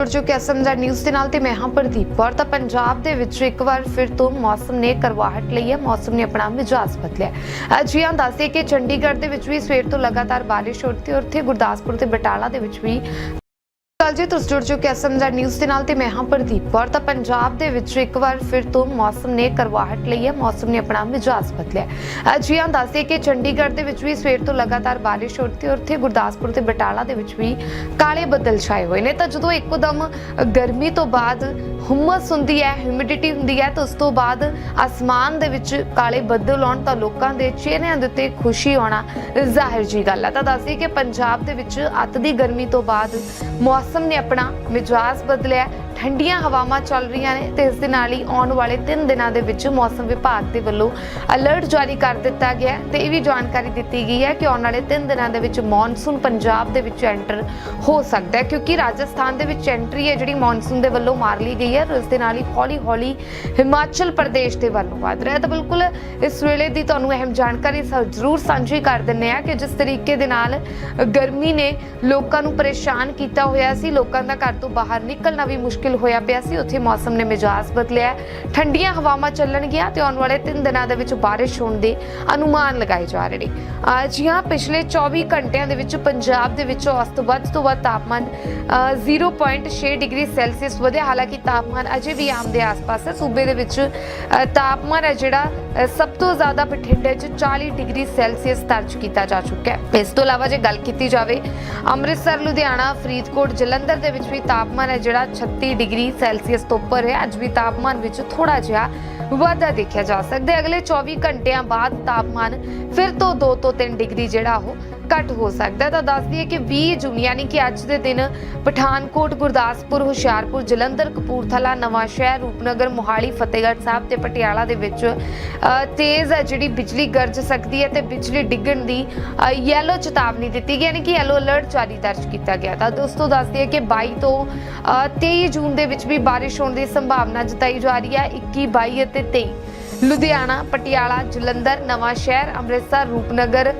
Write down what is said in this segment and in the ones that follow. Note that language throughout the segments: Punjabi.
ਜੁੜ ਚੁੱਕੇ ਸਮਝਾ ਨਿਊਜ਼ ਦੇ ਨਾਲ ਤੇ ਮੈਂ ਹਾਂ ਪ੍ਰਦੀਪ ਕੌਰ। ਤਾਂ ਪੰਜਾਬ ਦੇ ਵਿੱਚ ਇੱਕ ਵਾਰ ਫਿਰ ਤੋਂ ਮੌਸਮ ਨੇ ਕਰਵਾਹਟ ਲਈ ਹੈ। ਮੌਸਮ ਨੇ ਆਪਣਾ ਮਿਜਾਜ਼ ਬਦਲਿਆ ਅੱਜ ਵੀ ਦੱਸਦੇ ਕਿ ਚੰਡੀਗੜ੍ਹ ਦੇ ਵਿੱਚ ਵੀ ਸਵੇਰ ਤੋਂ ਲਗਾਤਾਰ ਬਾਰਿਸ਼ ਹੋ ਰਹੀ ਤੇ ਉੱਥੇ ਗੁਰਦਾਸਪੁਰ ਤੇ ਬਟਾਲਾ ਦੇ ਵਿੱਚ ਵੀ ਕੱਲ ਜੀ, ਤੁਸੀਂ ਜੁੜ ਚੁੱਕੇ ਸਮਝਾ ਨਿਊਜ਼ ਦੇ ਨਾਲ ਤੇ ਮੈਂ ਹਾਂ ਪ੍ਰਦੀਪ ਕੌਰ। ਤਾਂ ਪੰਜਾਬ ਦੇ ਵਿੱਚ ਇੱਕ ਵਾਰ ਫਿਰ ਤੋਂ ਮੌਸਮ ਨੇ ਕਰਵਾਹਟ ਲਈ ਹੈ, ਮੌਸਮ ਨੇ ਆਪਣਾ ਮਿਜਾਜ਼ ਬਦਲਿਆ ਅੱਜ ਵੀ ਦੱਸਦੇ ਕਿ ਚੰਡੀਗੜ੍ਹ ਦੇ ਵਿੱਚ ਵੀ ਸਵੇਰ ਤੋਂ ਲਗਾਤਾਰ ਬਾਰਿਸ਼ ਹੋ ਰਹੀ ਹੈ, ਉੱਥੇ ਗੁਰਦਾਸਪੁਰ ਤੇ ਬਟਾਲਾ ਦੇ ਵਿੱਚ ਵੀ ਕਾਲੇ ਬੱਦਲ ਛਾਏ ਹੋਏ ਨੇ। ਤਾਂ ਜਦੋਂ ਇੱਕਦਮ ਗਰਮੀ ਤੋਂ ਬਾਅਦ ਹੁਮਸ ਹੁੰਦੀ ਹੈ, ਹਿਊਮਿਡਿਟੀ ਹੁੰਦੀ ਹੈ, ਤਾਂ ਉਸ ਤੋਂ ਬਾਅਦ ਅਸਮਾਨ ਦੇ ਵਿੱਚ ਕਾਲੇ ਬੱਦਲ ਆਉਣ ਤਾਂ ਲੋਕਾਂ ਦੇ ਚਿਹਰਿਆਂ ਦੇ ਉੱਤੇ ਖੁਸ਼ੀ ਆਉਣਾ ਜ਼ਾਹਿਰ ਜੀ ਗੱਲ ਹੈ। ਤਾਂ ਦੱਸਦੀ ਕਿ ਪੰਜਾਬ ਦੇ ਵਿੱਚ ਅੱਤ ਦੀ ਗਰਮੀ ਤੋਂ ਬਾਅਦ ਮੌਸਮ ਨੇ ਆਪਣਾ ਮਿਜਾਜ਼ ਬਦਲਿਆ ਠੰਡੀਆਂ ਹਵਾਵਾਂ ਚੱਲ ਰਹੀਆਂ ਨੇ ਤੇ ਇਸ ਦੇ ਨਾਲ ਹੀ ਆਉਣ ਵਾਲੇ 3 ਦਿਨਾਂ ਦੇ ਵਿੱਚ ਮੌਸਮ ਵਿਭਾਗ ਦੇ ਵੱਲੋਂ ਅਲਰਟ ਜਾਰੀ ਕਰ ਦਿੱਤਾ ਗਿਆ ਹੈ ਤੇ ਇਹ ਵੀ ਜਾਣਕਾਰੀ ਦਿੱਤੀ ਗਈ ਹੈ ਕਿ ਆਉਣ ਵਾਲੇ 3 ਦਿਨਾਂ ਦੇ ਵਿੱਚ ਮੌਨਸੂਨ ਪੰਜਾਬ ਦੇ ਵਿੱਚ ਐਂਟਰ ਹੋ ਸਕਦਾ ਹੈ, ਕਿਉਂਕਿ ਰਾਜਸਥਾਨ ਦੇ ਵਿੱਚ ਐਂਟਰੀ ਹੈ ਜਿਹੜੀ ਮੌਨਸੂਨ ਦੇ ਵੱਲੋਂ ਮਾਰ ਲਈ ਗਈ ਹੈ ਇਸ ਦੇ ਨਾਲ ਹੀ ਹੌਲੀ-ਹੌਲੀ ਹਿਮਾਚਲ ਪ੍ਰਦੇਸ਼ ਦੇ ਵੱਲੋਂ ਵਧ ਰਿਹਾ ਹੈ। ਤਾਂ ਬਿਲਕੁਲ ਇਸ ਵੇਲੇ ਦੀ ਤੁਹਾਨੂੰ ਅਹਿਮ ਜਾਣਕਾਰੀ ਸਾ- ਜ਼ਰੂਰ ਸਾਂਝੀ ਕਰ ਦਿੰਨੇ ਆ ਕਿ ਜਿਸ ਤਰੀਕੇ ਦੇ ਨਾਲ ਗਰਮੀ ਨੇ ਲੋਕਾਂ ਨੂੰ ਪਰੇਸ਼ਾਨ ਕੀਤਾ ਹੋਇਆ ਸੀ, ਲੋਕਾਂ ਦਾ ਘਰ ਤੋਂ ਬਾਹਰ ਨਿਕਲਣਾ ਵੀ ਮੁਸ਼ਕਿਲ ਹੋਇਆ ਪਿਆ ਸੀ। ਉੱਥੇ ਮੌਸਮ ਨੇ ਮਿਜਾਜ਼ ਬਦਲਿਆ ਠੰਡੀਆਂ ਹਵਾਵਾਂ ਚੱਲਣਗੀਆਂ ਤੇ ਆਉਣ ਵਾਲੇ 3 ਦਿਨਾਂ ਦੇ ਵਿੱਚ ਬਾਰਿਸ਼ ਹੋਣ ਦੇ ਅਨੁਮਾਨ ਲਗਾਏ ਜਾ ਰਹੇ ਨੇ। ਅਹ ਹਾਂ ਪਿਛਲੇ 24 ਘੰਟਿਆਂ ਦੇ ਵਿੱਚ ਪੰਜਾਬ ਦੇ ਵਿੱਚ ਔਸਤ ਵੱਧ ਤੋਂ ਵੱਧ ਤਾਪਮਾਨ 0.6 ਡਿਗਰੀ ਸੈਲਸੀਅਸ ਵਧਿਆ। ਹਾਲਾਂਕਿ ਤਾਪਮਾਨ ਅਜੇ ਵੀ ਆਮ ਦੇ ਆਸ-ਪਾਸ ਹੈ। ਸੂਬੇ ਦੇ ਵਿੱਚ ਤਾਪਮਾਨ ਹੈ ਜਿਹੜਾ ਸਭ ਤੋਂ ਜ਼ਿਆਦਾ ਬਠਿੰਡੇ 'ਚ 40 ਡਿਗਰੀ ਸੈਲਸੀਅਸ ਦਰਜ ਕੀਤਾ ਜਾ ਚੁੱਕਾ ਹੈ। ਇਸ ਤੋਂ ਇਲਾਵਾ ਜੇ ਗੱਲ ਕੀਤੀ ਜਾਵੇ, ਅੰਮ੍ਰਿਤਸਰ, ਲੁਧਿਆਣਾ, ਫਰੀਦਕੋਟ, ਜਲੰਧਰ ਦੇ ਵਿੱਚ ਵੀ ਤਾਪਮਾਨ ਹੈ ਜਿਹੜਾ 36 ਡਿਗਰੀ ਸੈਲਸੀਅਸ ਤੋਂ ਉੱਪਰ ਹੈ। ਅੱਜ ਵੀ ਤਾਪਮਾਨ ਵਿੱਚ ਥੋੜਾ ਜਿਹਾ ਵਾਧਾ ਦੇਖਿਆ ਜਾ ਸਕਦਾ ਹੈ। ਅਗਲੇ 24 ਘੰਟਿਆਂ ਬਾਅਦ ਤਾਪਮਾਨ ਫਿਰ ਤੋਂ 2 ਤੋਂ 3 ਡਿਗਰੀ ਜਿਹੜਾ ਉਹ ਘੱਟ ਹੋ ਸਕਦਾ ਹੈ। ਤਾਂ ਦੱਸ ਦਈਏ ਕਿ 20 ਜੂਨ ਯਾਨੀ ਕਿ ਅੱਜ ਦੇ ਦਿਨ ਪਠਾਨਕੋਟ ਗੁਰਦਾਸਪੁਰ ਹੁਸ਼ਿਆਰਪੁਰ ਜਲੰਧਰ ਕਪੂਰਥਲਾ ਨਵਾਂ ਸ਼ਹਿਰ ਰੂਪਨਗਰ ਮੋਹਾਲੀ ਫਤਿਹਗੜ੍ਹ ਸਾਹਿਬ ਤੇ ਪਟਿਆਲਾ ਦੇ ਵਿੱਚ ਤੇਜ਼ ਹੈ ਜਿਹੜੀ ਬਿਜਲੀ ਗਰਜ ਸਕਦੀ ਹੈ ਤੇ ਬਿਜਲੀ ਡਿੱਗਣ ਦੀ ਯੈਲੋ ਚੇਤਾਵਨੀ ਦਿੱਤੀ ਗਈ ਯਾਨੀ ਕਿ ਯੈਲੋ ਅਲਰਟ ਜਾਰੀ ਦਰਜ ਕੀਤਾ ਗਿਆ। ਤਾਂ ਦੋਸਤੋ ਦੱਸ ਦਈਏ ਕਿ 22 ਤੋਂ ਅ, 23 ਜੂਨ ਦੇ ਵਿੱਚ ਵੀ ਬਾਰਿਸ਼ ਹੋਣ ਦੀ ਸੰਭਾਵਨਾ ਜਤਾਈ ਜਾ ਰਹੀ ਹੈ 21 22 ਅਤੇ 23 ਲੁਧਿਆਣਾ, ਪਟਿਆਲਾ, ਜਲੰਧਰ, ਨਵਾਂ ਸ਼ਹਿਰ, ਅੰਮ੍ਰਿਤਸਰ, ਰੂਪਨਗਰ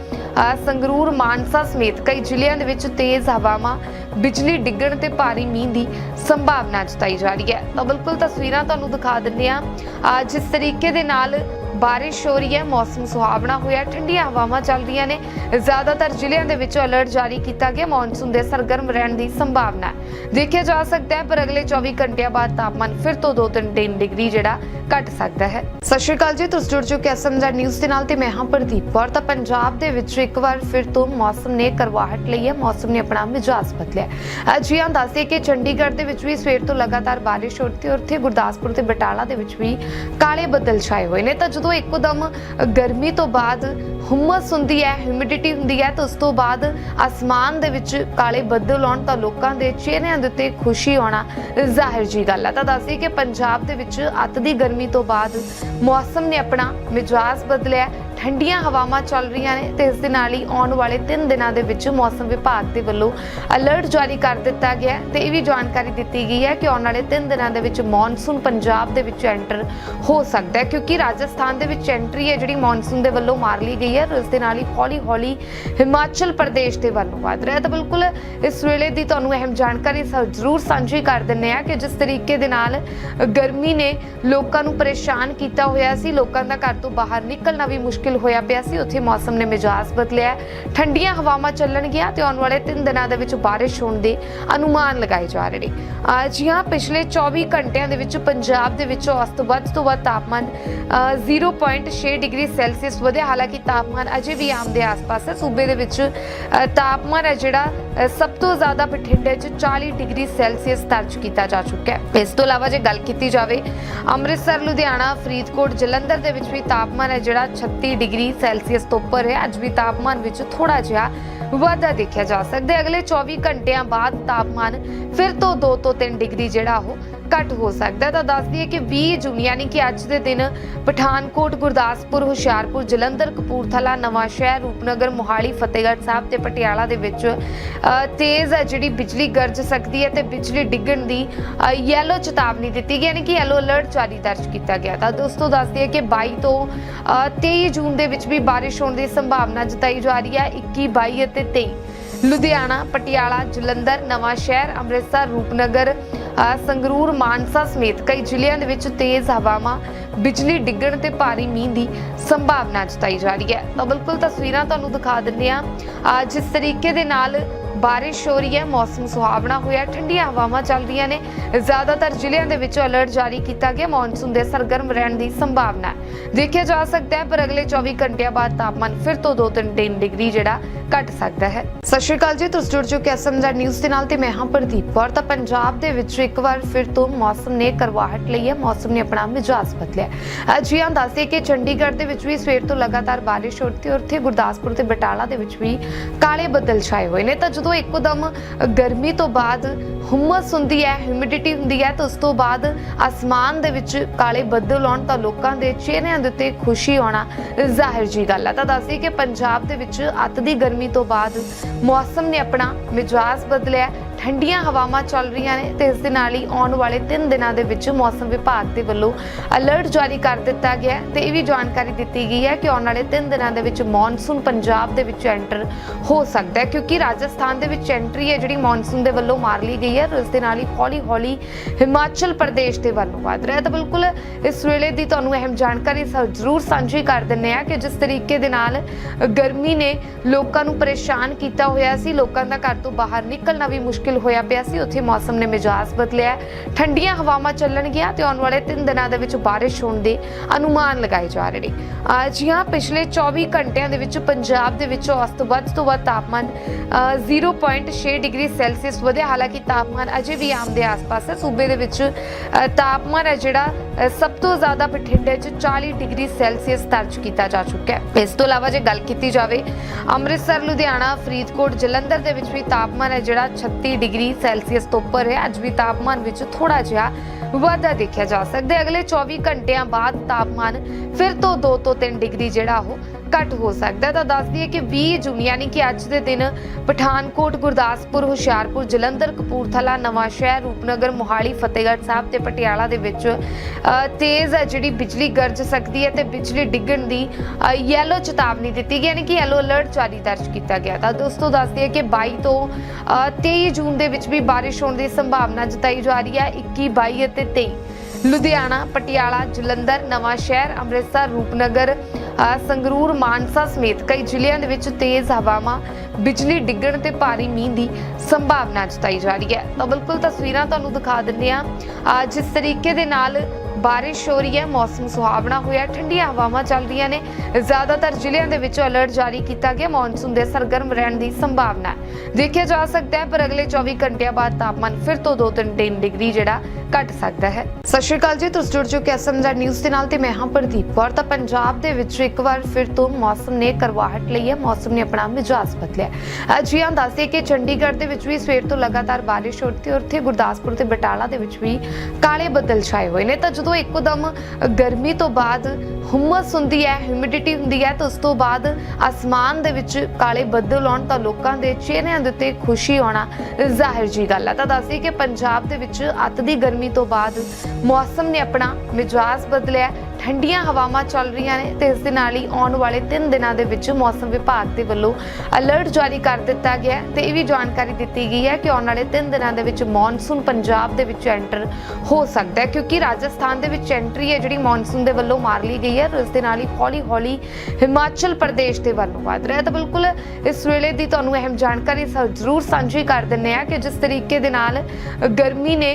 ਸੰਗਰੂਰ, ਮਾਨਸਾ ਸਮੇਤ ਕਈ ਜ਼ਿਲ੍ਹਿਆਂ ਦੇ ਵਿੱਚ ਤੇਜ਼ ਹਵਾਵਾਂ, ਬਿਜਲੀ ਡਿੱਗਣ ਤੇ ਭਾਰੀ ਮੀਂਹ ਦੀ ਸੰਭਾਵਨਾ ਜਤਾਈ ਜਾ ਰਹੀ ਹੈ। ਤਾਂ ਬਿਲਕੁਲ ਤਸਵੀਰਾਂ ਤੁਹਾਨੂੰ ਦਿਖਾ ਦਿੰਦੇ ਆ ਜਿਸ ਤਰੀਕੇ ਦੇ ਨਾਲ ਬਾਰਿਸ਼ ਹੋ ਰਹੀ ਹੈ, ਮੌਸਮ ਸੁਹਾਵਣਾ ਹੋਇਆ ਠੰਡੀਆਂ ਹਵਾਵਾਂ ਚੱਲ ਰਹੀਆਂ ਨੇ। ਜ਼ਿਆਦਾਤਰ ਜ਼ਿਲ੍ਹਿਆਂ ਦੇ ਵਿੱਚ ਅਲਰਟ ਜਾਰੀ ਕੀਤਾ ਗਿਆ, ਮੌਨਸੂਨ ਦੇ ਸਰਗਰਮ ਰਹਿਣ ਦੀ ਸੰਭਾਵਨਾ ਹੈ। ਦੇਖਿਆ ਜਾ ਸਕਦਾ ਹੈ, ਪਰ ਅਗਲੇ 24 ਘੰਟਿਆਂ ਬਾਅਦ ਤਾਪਮਾਨ ਫਿਰ ਤੋਂ 2-3 ਡਿਗਰੀ ਜਿਹੜਾ ਘਟ ਸਕਦਾ ਹੈ। ਸਤਿ ਸ਼੍ਰੀ ਅਕਾਲ ਜੀ, ਤੁਸੀਂ ਜੁੜ ਚੁੱਕੇ ਸਮਝਾ ਨਿਊਜ਼ ਦੇ ਨਾਲ ਤੇ ਮੈਂ ਹਾਂ ਪ੍ਰਦੀਪ ਕੌਰ। ਤਾਂ ਪੰਜਾਬ ਦੇ ਵਿੱਚ ਇੱਕ ਵਾਰ ਫਿਰ ਤੋਂ ਮੌਸਮ ਨੇ ਕਰਵਾਹਟ ਲਈ ਹੈ, ਮੌਸਮ ਨੇ ਆਪਣਾ ਮਿਜਾਜ਼ ਬਦਲਿਆ ਹੈ। ਅੱਜ ਵੀ ਦੱਸਦੇ ਕਿ ਚੰਡੀਗੜ੍ਹ ਦੇ ਵਿੱਚ ਵੀ ਸਵੇਰ ਤੋਂ ਲਗਾਤਾਰ ਬਾਰਿਸ਼ ਹੋ ਰਹੀ ਤੇ ਉੱਥੇ ਗੁਰਦਾਸਪੁਰ ਤੇ ਬਟਾਲਾ ਦੇ ਵਿੱਚ ਵੀ ਕਾਲੇ ਬੱਦਲ ਛਾਏ ਹੋਏ ਨੇ। ਤਾਂ ਜਦੋਂ ਇੱਕਦਮ ਗਰਮੀ ਤੋਂ ਬਾਅਦ ਹੁਮਸ ਹੁੰਦੀ ਹੈ ਹਿਊਮਿਡਿਟੀ ਹੁੰਦੀ ਹੈ, ਤਾਂ ਉਸ ਤੋਂ ਬਾਅਦ ਅਸਮਾਨ ਦੇ ਵਿੱਚ ਕਾਲੇ ਬੱਦਲ ਆਉਣ ਤਾਂ ਲੋਕਾਂ ਦੇ ਚਿਹਰਿਆਂ ਦੇ ਉੱਤੇ ਖੁਸ਼ੀ ਆਉਣਾ ਜ਼ਾਹਿਰ ਜੀ ਗੱਲ ਹੈ। ਤਾਂ ਦੱਸਦੀ ਕਿ ਪੰਜਾਬ ਦੇ ਵਿੱਚ ਅੱਤ ਦੀ ਗਰਮੀ ਤੋਂ ਬਾਅਦ ਮੌਸਮ ਨੇ ਆਪਣਾ ਮਿਜਾਜ਼ ਬਦਲਿਆ ਠੰਡੀਆਂ ਹਵਾਵਾਂ ਚੱਲ ਰਹੀਆਂ ਨੇ ਤੇ ਇਸ ਦੇ ਨਾਲ ਹੀ ਆਉਣ ਵਾਲੇ 3 ਦਿਨਾਂ ਦੇ ਵਿੱਚ ਮੌਸਮ ਵਿਭਾਗ ਦੇ ਵੱਲੋਂ ਅਲਰਟ ਜਾਰੀ ਕਰ ਦਿੱਤਾ ਗਿਆ ਹੈ ਤੇ ਇਹ ਵੀ ਜਾਣਕਾਰੀ ਦਿੱਤੀ ਗਈ ਹੈ ਕਿ ਆਉਣ ਵਾਲੇ 3 ਦਿਨਾਂ ਦੇ ਵਿੱਚ ਮੌਨਸੂਨ ਪੰਜਾਬ ਦੇ ਵਿੱਚ ਐਂਟਰ ਹੋ ਸਕਦਾ ਹੈ, ਕਿਉਂਕਿ ਰਾਜਸਥਾਨ ਦੇ ਵਿੱਚ ਐਂਟਰੀ ਹੈ ਜਿਹੜੀ ਮੌਨਸੂਨ ਦੇ ਵੱਲੋਂ ਮਾਰ ਲਈ ਗਈ ਹੈ ਇਸ ਦੇ ਨਾਲ ਹੀ ਹੌਲੀ-ਹੌਲੀ ਹਿਮਾਚਲ ਪ੍ਰਦੇਸ਼ ਦੇ ਵੱਲੋਂ ਵਧ ਰਿਹਾ ਤਾਂ ਬਿਲਕੁਲ ਇਸ ਵੇਲੇ ਦੀ ਤੁਹਾਨੂੰ ਅਹਿਮ ਜਾਣਕਾਰੀ ਸਾ- ਜ਼ਰੂਰ ਸਾਂਝੀ ਕਰ ਦਿੰਨੇ ਆ ਕਿ ਜਿਸ ਤਰੀਕੇ ਦੇ ਨਾਲ ਗਰਮੀ ਨੇ ਲੋਕਾਂ ਨੂੰ ਪਰੇਸ਼ਾਨ ਕੀਤਾ ਹੋਇਆ ਸੀ, ਲੋਕਾਂ ਦਾ ਘਰ ਤੋਂ ਬਾਹਰ ਨਿਕਲਣਾ ਵੀ ਮੁਸ਼ਕਿਲ ਹੋਇਆ ਪਿਆ ਸੀ। ਉੱਥੇ ਮੌਸਮ ਨੇ ਮਿਜਾਜ਼ ਬਦਲਿਆ ਠੰਡੀਆਂ ਹਵਾਵਾਂ ਚੱਲਣਗੀਆਂ ਤੇ ਆਉਣ ਵਾਲੇ 3 ਦਿਨਾਂ ਦੇ ਵਿੱਚ ਬਾਰਿਸ਼ ਹੋਣ ਦੇ ਅਨੁਮਾਨ ਲਗਾਏ ਜਾ ਰਹੇ। ਨੇ ਅਹ ਹਾਂ ਪਿਛਲੇ 24 ਘੰਟਿਆਂ ਦੇ ਵਿੱਚ ਪੰਜਾਬ ਦੇ ਵਿੱਚ ਔਸਤ ਵੱਧ ਤੋਂ ਵੱਧ ਤਾਪਮਾਨ 0.6 ਡਿਗਰੀ ਸੈਲਸੀਅਸ ਵਧਿਆ। ਹਾਲਾਂਕਿ ਤਾਪਮਾਨ ਅਜੇ ਵੀ ਆਮ ਦੇ ਆਸ-ਪਾਸ ਹੈ। ਸੂਬੇ ਦੇ ਵਿੱਚ ਤਾਪਮਾਨ ਹੈ ਜਿਹੜਾ ਸਭ ਤੋਂ ਜ਼ਿਆਦਾ ਬਠਿੰਡੇ 'ਚ 40 ਡਿਗਰੀ ਸੈਲਸੀਅਸ ਦਰਜ ਕੀਤਾ ਜਾ ਚੁੱਕਾ ਹੈ। ਇਸ ਤੋਂ ਇਲਾਵਾ ਜੇ ਗੱਲ ਕੀਤੀ ਜਾਵੇ, ਅੰਮ੍ਰਿਤਸਰ, ਲੁਧਿਆਣਾ, ਫਰੀਦਕੋਟ, ਜਲੰਧਰ ਦੇ ਵਿੱਚ ਵੀ ਤਾਪਮਾਨ ਹੈ ਜਿਹੜਾ 36 ਡਿਗਰੀ ਸੈਲਸੀਅਸ ਤੋਂ ਉੱਪਰ ਹੈ। ਅੱਜ ਵੀ ਤਾਪਮਾਨ ਵਿੱਚ ਥੋੜਾ ਜਿਹਾ ਵਾਧਾ ਦੇਖਿਆ ਜਾ ਸਕਦਾ ਹੈ। ਅਗਲੇ 24 ਘੰਟਿਆਂ ਬਾਅਦ ਤਾਪਮਾਨ ਫਿਰ ਤੋਂ 2 ਤੋਂ 3 ਡਿਗਰੀ ਜਿਹੜਾ ਉਹ ਘੱਟ ਹੋ ਸਕਦਾ ਤਾਂ ਦੱਸ ਦਈਏ ਕਿ 20 ਜੂਨ ਯਾਨੀ ਕਿ ਅੱਜ ਦੇ ਦਿਨ ਪਠਾਨਕੋਟ ਗੁਰਦਾਸਪੁਰ ਹੁਸ਼ਿਆਰਪੁਰ ਜਲੰਧਰ ਕਪੂਰਥਲਾ ਨਵਾਂ ਸ਼ਹਿਰ ਰੂਪਨਗਰ ਮੋਹਾਲੀ ਫਤਿਹਗੜ੍ਹ ਸਾਹਿਬ ਤੇ ਪਟਿਆਲਾ ਦੇ ਵਿੱਚ ਤੇਜ਼ ਹੈ ਜਿਹੜੀ ਬਿਜਲੀ ਗਰਜ ਸਕਦੀ ਹੈ ਤੇ ਬਿਜਲੀ ਡਿੱਗਣ ਦੀ ਯੈਲੋ ਚੇਤਾਵਨੀ ਦਿੱਤੀ ਗਈ ਯਾਨੀ ਕਿ ਯੈਲੋ ਅਲਰਟ ਜਾਰੀ ਦਰਜ ਕੀਤਾ ਗਿਆ। ਤਾਂ ਦੋਸਤੋ ਦੱਸ ਦਈਏ ਕਿ 22 ਤੋਂ ਅ, 23 ਜੂਨ ਦੇ ਵਿੱਚ ਵੀ ਬਾਰਿਸ਼ ਹੋਣ ਦੀ ਸੰਭਾਵਨਾ ਜਤਾਈ ਜਾ ਰਹੀ ਹੈ। 21 22 ਅਤੇ 23 ਲੁਧਿਆਣਾ ਪਟਿਆਲਾ ਜਲੰਧਰ ਨਵਾਂ ਸ਼ਹਿਰ ਅੰਮ੍ਰਿਤਸਰ ਰੂਪਨਗਰ ਅ, ਸੰਗਰੂਰ ਮਾਨਸਾ ਸਮੇਤ ਕਈ ਜ਼ਿਲ੍ਹਿਆਂ ਦੇ ਵਿੱਚ ਤੇਜ਼ ਹਵਾਵਾਂ ਬਿਜਲੀ ਡਿੱਗਣ ਤੇ ਭਾਰੀ ਮੀਂਹ ਦੀ ਸੰਭਾਵਨਾ ਜਤਾਈ ਜਾ ਰਹੀ ਹੈ। ਤਾਂ ਬਿਲਕੁਲ ਤਸਵੀਰਾਂ ਤੁਹਾਨੂੰ ਦਿਖਾ ਦਿੰਦੇ ਆ ਜਿਸ ਤਰੀਕੇ ਦੇ ਨਾਲ ਬਾਰਿਸ਼ ਹੋ ਰਹੀ ਹੈ, ਮੌਸਮ ਸੁਹਾਵਣਾ ਹੋਇਆ ਠੰਡੀਆਂ ਹਵਾਵਾਂ ਚੱਲ ਰਹੀਆਂ ਨੇ। ਜ਼ਿਆਦਾਤਰ ਜ਼ਿਲ੍ਹਿਆਂ ਦੇ ਵਿੱਚ ਅਲਰਟ ਜਾਰੀ ਕੀਤਾ ਗਿਆ ਮੌਨਸੂਨ ਦੇ ਸਰਗਰਮ ਰਹਿਣ ਦੀ ਸੰਭਾਵਨਾ ਦੇਖਿਆ ਜਾ ਸਕਦਾ ਹੈ, ਪਰ ਅਗਲੇ 24 ਘੰਟਿਆਂ ਬਾਅਦ ਤਾਪਮਾਨ ਫਿਰ ਤੋਂ 2-3 ਡਿਗਰੀ ਜਿਹੜਾ ਘਟ ਸਕਦਾ ਹੈ। ਸਤਿ ਸ਼੍ਰੀ ਅਕਾਲ ਜੀ, ਤੁਸੀਂ ਜੁੜ ਚੁੱਕੇ ਐਸਐਮਜ਼ੈਡ ਨਿਊਜ਼ ਦੇ ਨਾਲ ਤੇ ਮੈਂ ਹਾਂ ਪ੍ਰਦੀਪ ਕੌਰ। ਤਾਂ ਪੰਜਾਬ ਦੇ ਵਿੱਚ ਇੱਕ ਵਾਰ ਫਿਰ ਤੋਂ ਮੌਸਮ ਨੇ ਕਰਵਾਹਟ ਲਈ ਹੈ, ਮੌਸਮ ਨੇ ਆਪਣਾ ਮਿਜਾਜ਼ ਬਦਲਿਆ ਹੈ। ਅੱਜ ਇਹ ਦੱਸਦੇ ਕਿ ਚੰਡੀਗੜ੍ਹ ਦੇ ਵਿੱਚ ਵੀ ਸਵੇਰ ਤੋਂ ਲਗਾਤਾਰ ਬਾਰਿਸ਼ ਹੋ ਰਹੀ ਤੇ ਉੱਥੇ ਗੁਰਦਾਸਪੁਰ ਤੇ ਬਟਾਲਾ ਦੇ ਵਿੱਚ ਵੀ ਕਾਲੇ ਬੱਦਲ ਛਾਏ ਹੋਏ ਨੇ। ਤਾਂ ਜਦੋਂ ਇੱਕੋਦਮ ਗਰਮੀ ਤੋਂ ਬਾਅਦ ਹੁਮਸ ਹੁੰਦੀ ਹੈ ਹਿਊਮਿਡਿਟੀ ਹੁੰਦੀ ਹੈ, ਤਾਂ ਉਸ ਤੋਂ ਬਾਅਦ ਅਸਮਾਨ ਦੇ ਵਿੱਚ ਕਾਲੇ ਬੱਦਲ ਆਉਣ ਤਾਂ ਲੋਕਾਂ ਦੇ ਚਿਹਰਿਆਂ ਦੇ ਉੱਤੇ ਖੁਸ਼ੀ ਆਉਣਾ ਜ਼ਾਹਿਰ ਜੀ ਗੱਲ ਹੈ। ਤਾਂ ਦੱਸਦੀ ਕਿ ਪੰਜਾਬ ਦੇ ਵਿੱਚ ਅੱਤ ਦੀ ਗਰਮੀ ਤੋਂ ਬਾਅਦ ਮੌਸਮ ਨੇ ਆਪਣਾ ਮਿਜਾਜ਼ ਬਦਲਿਆ ਠੰਡੀਆਂ ਹਵਾਵਾਂ ਚੱਲ ਰਹੀਆਂ ਨੇ ਤੇ ਇਸ ਦੇ ਨਾਲ ਹੀ ਆਉਣ ਵਾਲੇ 3 ਦਿਨਾਂ ਦੇ ਵਿੱਚ ਮੌਸਮ ਵਿਭਾਗ ਦੇ ਵੱਲੋਂ ਅਲਰਟ ਜਾਰੀ ਕਰ ਦਿੱਤਾ ਗਿਆ ਹੈ ਤੇ ਇਹ ਵੀ ਜਾਣਕਾਰੀ ਦਿੱਤੀ ਗਈ ਹੈ ਕਿ ਆਉਣ ਵਾਲੇ 3 ਦਿਨਾਂ ਦੇ ਵਿੱਚ ਮੌਨਸੂਨ ਪੰਜਾਬ ਦੇ ਵਿੱਚ ਐਂਟਰ ਹੋ ਸਕਦਾ ਹੈ, ਕਿਉਂਕਿ ਰਾਜਸਥਾਨ ਦੇ ਵਿੱਚ ਐਂਟਰੀ ਹੈ ਜਿਹੜੀ ਮੌਨਸੂਨ ਦੇ ਵੱਲੋਂ ਮਾਰ ਲਈ ਗਈ ਹੈ ਇਸ ਦੇ ਨਾਲ ਹੀ ਹੌਲੀ-ਹੌਲੀ ਹਿਮਾਚਲ ਪ੍ਰਦੇਸ਼ ਦੇ ਵੱਲੋਂ ਵਧ ਰਿਹਾ ਹੈ। ਤਾਂ ਬਿਲਕੁਲ ਇਸ ਵੇਲੇ ਦੀ ਤੁਹਾਨੂੰ ਅਹਿਮ ਜਾਣਕਾਰੀ ਸ- ਜ਼ਰੂਰ ਸਾਂਝੀ ਕਰ ਦਿੰਨੇ ਆ ਕਿ ਜਿਸ ਤਰੀਕੇ ਦੇ ਨਾਲ ਗਰਮੀ ਨੇ ਲੋਕਾਂ ਨੂੰ ਪਰੇਸ਼ਾਨ ਕੀਤਾ ਹੋਇਆ ਸੀ, ਲੋਕਾਂ ਦਾ ਘਰ ਤੋਂ ਬਾਹਰ ਨਿਕਲਣਾ ਵੀ ਮੁਸ਼ਕਿਲ ਹੋਇਆ ਪਿਆ ਸੀ। ਉੱਥੇ ਮੌਸਮ ਨੇ ਮਿਜਾਜ਼ ਬਦਲਿਆ। ਠੰਡੀਆਂ ਹਵਾਵਾਂ ਚੱਲਣਗੀਆਂ ਤੇ ਆਉਣ ਵਾਲੇ 3 ਦਿਨਾਂ ਦੇ ਵਿੱਚ ਬਾਰਿਸ਼ ਹੋਣ ਦੇ ਅਨੁਮਾਨ ਲਗਾਏ ਜਾ ਰਹੇ ਨੇ। ਅਹ ਜੀ ਪਿਛਲੇ 24 ਘੰਟਿਆਂ ਦੇ ਵਿੱਚ ਪੰਜਾਬ ਦੇ ਵਿੱਚ ਔਸਤ ਵੱਧ ਤੋਂ ਵੱਧ ਤਾਪਮਾਨ 0.6 ਡਿਗਰੀ ਸੈਲਸੀਅਸ ਵਧਿਆ। ਹਾਲਾਂਕਿ ਤਾਪਮਾਨ ਅਜੇ ਵੀ ਆਮ ਦੇ ਆਸ-ਪਾਸ ਹੈ। ਸੂਬੇ ਦੇ ਵਿੱਚ ਤਾਪਮਾਨ ਹੈ ਜਿਹੜਾ ਸਭ ਤੋਂ ਜ਼ਿਆਦਾ ਬਠਿੰਡੇ 'ਚ 40 ਡਿਗਰੀ ਸੈਲਸੀਅਸ ਦਰਜ ਕੀਤਾ ਜਾ ਚੁੱਕਾ ਹੈ। ਇਸ ਤੋਂ ਇਲਾਵਾ ਜੇ ਗੱਲ ਕੀਤੀ ਜਾਵੇ, ਅੰਮ੍ਰਿਤਸਰ, ਲੁਧਿਆਣਾ, ਫਰੀਦਕੋਟ, ਜਲੰਧਰ ਦੇ ਵਿੱਚ ਵੀ ਤਾਪਮਾਨ ਹੈ ਜਿਹੜਾ 36 ਡਿਗਰੀ ਸੈਲਸੀਅਸ ਤੋਂ ਉੱਪਰ ਹੈ। ਅੱਜ ਵੀ ਤਾਪਮਾਨ ਵਿੱਚ ਥੋੜਾ ਜਿਹਾ ਵਾਧਾ ਦੇਖਿਆ ਜਾ ਸਕਦਾ ਹੈ। ਅਗਲੇ 24 ਘੰਟਿਆਂ ਬਾਅਦ ਤਾਪਮਾਨ ਫਿਰ ਤੋਂ 2 ਤੋਂ 3 ਡਿਗਰੀ ਜਿਹੜਾ ਉਹ ਘੱਟ ਹੋ ਸਕਦਾ ਤਾਂ ਦੱਸ ਦਈਏ ਕਿ 20 ਜੂਨ ਯਾਨੀ ਕਿ ਅੱਜ ਦੇ ਦਿਨ ਪਠਾਨਕੋਟ ਗੁਰਦਾਸਪੁਰ ਹੁਸ਼ਿਆਰਪੁਰ ਜਲੰਧਰ ਕਪੂਰਥਲਾ ਨਵਾਂ ਸ਼ਹਿਰ ਰੂਪਨਗਰ ਮੋਹਾਲੀ ਫਤਿਹਗੜ੍ਹ ਸਾਹਿਬ ਤੇ ਪਟਿਆਲਾ ਦੇ ਵਿੱਚ ਤੇਜ਼ ਹੈ ਜਿਹੜੀ ਬਿਜਲੀ ਗਰਜ ਸਕਦੀ ਹੈ ਤੇ ਬਿਜਲੀ ਡਿੱਗਣ ਦੀ ਯੈਲੋ ਚੇਤਾਵਨੀ ਦਿੱਤੀ ਗਈ ਯਾਨੀ ਕਿ ਯੈਲੋ ਅਲਰਟ ਜਾਰੀ ਦਰਜ ਕੀਤਾ ਗਿਆ। ਤਾਂ ਦੋਸਤੋ ਦੱਸ ਦਈਏ ਕਿ 22 ਤੋਂ ਅ, 23 ਜੂਨ ਦੇ ਵਿੱਚ ਵੀ ਬਾਰਿਸ਼ ਹੋਣ ਦੀ ਸੰਭਾਵਨਾ ਜਤਾਈ ਜਾ ਰਹੀ ਹੈ 21 22 ਅਤੇ 23 ਲੁਧਿਆਣਾ ਪਟਿਆਲਾ ਜਲੰਧਰ ਨਵਾਂ ਸ਼ਹਿਰ ਅੰਮ੍ਰਿਤਸਰ ਰੂਪਨਗਰ ਸੰਗਰੂਰ, ਮਾਨਸਾ ਸਮੇਤ ਕਈ ਜ਼ਿਲ੍ਹਿਆਂ ਦੇ ਵਿੱਚ ਤੇਜ਼ ਹਵਾਵਾਂ, ਬਿਜਲੀ ਡਿੱਗਣ ਤੇ ਭਾਰੀ ਮੀਂਹ ਦੀ ਸੰਭਾਵਨਾ ਜਤਾਈ ਜਾ ਰਹੀ ਹੈ। ਤਾਂ ਬਿਲਕੁਲ ਤਸਵੀਰਾਂ ਤੁਹਾਨੂੰ ਦਿਖਾ ਦਿੰਦੇ ਆ ਜਿਸ ਤਰੀਕੇ ਦੇ ਨਾਲ ਬਾਰਿਸ਼ ਹੋ ਰਹੀ ਹੈ, ਮੌਸਮ ਸੁਹਾਵਣਾ ਹੋਇਆ, ਠੰਡੀਆਂ ਹਵਾਵਾਂ ਚੱਲ ਰਹੀਆਂ ਨੇ। ਜ਼ਿਆਦਾਤਰ ਜ਼ਿਲ੍ਹਿਆਂ ਦੇ ਵਿੱਚ ਅਲਰਟ ਜਾਰੀ ਕੀਤਾ ਗਿਆ, ਮੌਨਸੂਨ ਦੇ ਸਰਗਰਮ ਰਹਿਣ ਦੀ ਸੰਭਾਵਨਾ ਹੈ। ਦੇਖਿਆ ਜਾ ਸਕਦਾ ਹੈ, ਪਰ ਅਗਲੇ 24 ਘੰਟਿਆਂ ਬਾਅਦ ਤਾਪਮਾਨ ਫਿਰ ਤੋਂ 2-3 ਡਿਗਰੀ ਜਿਹੜਾ ਘਟ ਸਕਦਾ ਹੈ। ਸਤਿ ਸ਼੍ਰੀ ਅਕਾਲ ਜੀ, ਤੁਸੀਂ ਜੁੜ ਚੁੱਕੇ ਐਸਐਮਜ਼ੈਡ ਨਿਊਜ਼ ਦੇ ਨਾਲ ਤੇ ਮੈਂ ਹਾਂ ਪ੍ਰਦੀਪ ਕੌਰ। ਤਾਂ ਪੰਜਾਬ ਦੇ ਵਿੱਚ ਇੱਕ ਵਾਰ ਫਿਰ ਤੋਂ ਮੌਸਮ ਨੇ ਕਰਵਾਹਟ ਲਈ ਹੈ, ਮੌਸਮ ਨੇ ਆਪਣਾ ਮਿਜਾਜ਼ ਬਦਲਿਆ ਹੈ। ਅੱਜ ਇਹ ਦੱਸਦੇ ਕਿ ਚੰਡੀਗੜ੍ਹ ਦੇ ਵਿੱਚ ਵੀ ਸਵੇਰ ਤੋਂ ਲਗਾਤਾਰ ਬਾਰਿਸ਼ ਹੋ ਰਹੀ ਤੇ ਉੱਥੇ ਗੁਰਦਾਸਪੁਰ ਤੇ ਬਟਾਲਾ ਦੇ ਵਿੱਚ ਵੀ ਕਾਲੇ ਬੱਦਲ ਛਾਏ ਹੋਏ ਨੇ। ਤਾਂ ਜਦੋਂ ਇੱਕੋਦਮ ਗਰਮੀ ਤੋਂ ਬਾਅਦ ਹੁਮਸ ਹੁੰਦੀ ਹੈ ਹਿਊਮਿਡਿਟੀ ਹੁੰਦੀ ਹੈ, ਤਾਂ ਉਸ ਤੋਂ ਬਾਅਦ ਅਸਮਾਨ ਦੇ ਵਿੱਚ ਕਾਲੇ ਬੱਦਲ ਆਉਣ ਤਾਂ ਲੋਕਾਂ ਦੇ ਚਿਹਰਿਆਂ ਦੇ ਉੱਤੇ ਖੁਸ਼ੀ ਆਉਣਾ ਜ਼ਾਹਿਰ ਜੀ ਗੱਲ ਹੈ। ਤਾਂ ਦੱਸਦੀ ਕਿ ਪੰਜਾਬ ਦੇ ਵਿੱਚ ਅੱਤ ਦੀ ਗਰਮੀ ਤੋਂ ਬਾਅਦ ਮੌਸਮ ਨੇ ਆਪਣਾ ਮਿਜਾਜ਼ ਬਦਲਿਆ ਠੰਡੀਆਂ ਹਵਾਵਾਂ ਚੱਲ ਰਹੀਆਂ ਨੇ ਤੇ ਇਸ ਦੇ ਨਾਲ ਹੀ ਆਉਣ ਵਾਲੇ 3 ਦਿਨਾਂ ਦੇ ਵਿੱਚ ਮੌਸਮ ਵਿਭਾਗ ਦੇ ਵੱਲੋਂ ਅਲਰਟ ਜਾਰੀ ਕਰ ਦਿੱਤਾ ਗਿਆ ਤੇ ਇਹ ਵੀ ਜਾਣਕਾਰੀ ਦਿੱਤੀ ਗਈ ਹੈ ਕਿ ਆਉਣ ਵਾਲੇ 3 ਦਿਨਾਂ ਦੇ ਵਿੱਚ ਮੌਨਸੂਨ ਪੰਜਾਬ ਦੇ ਵਿੱਚ ਐਂਟਰ ਹੋ ਸਕਦਾ ਹੈ, ਕਿਉਂਕਿ ਰਾਜਸਥਾਨ ਦੇ ਵਿੱਚ ਐਂਟਰੀ ਹੈ ਜਿਹੜੀ ਮੌਨਸੂਨ ਦੇ ਵੱਲੋਂ ਮਾਰ ਲਈ ਗਈ ਹੈ ਇਸ ਦੇ ਨਾਲ ਹੀ ਹੌਲੀ-ਹੌਲੀ ਹਿਮਾਚਲ ਪ੍ਰਦੇਸ਼ ਦੇ ਵੱਲੋਂ ਵਧ ਰਿਹਾ ਤਾਂ ਬਿਲਕੁਲ ਇਸ ਵੇਲੇ ਦੀ ਤੁਹਾਨੂੰ ਅਹਿਮ ਜਾਣਕਾਰੀ ਜ਼ਰੂਰ ਸਾਂਝੀ ਕਰ ਦਿੰਨੇ ਆ ਕਿ ਜਿਸ ਤਰੀਕੇ ਦੇ ਨਾਲ ਗਰਮੀ ਨੇ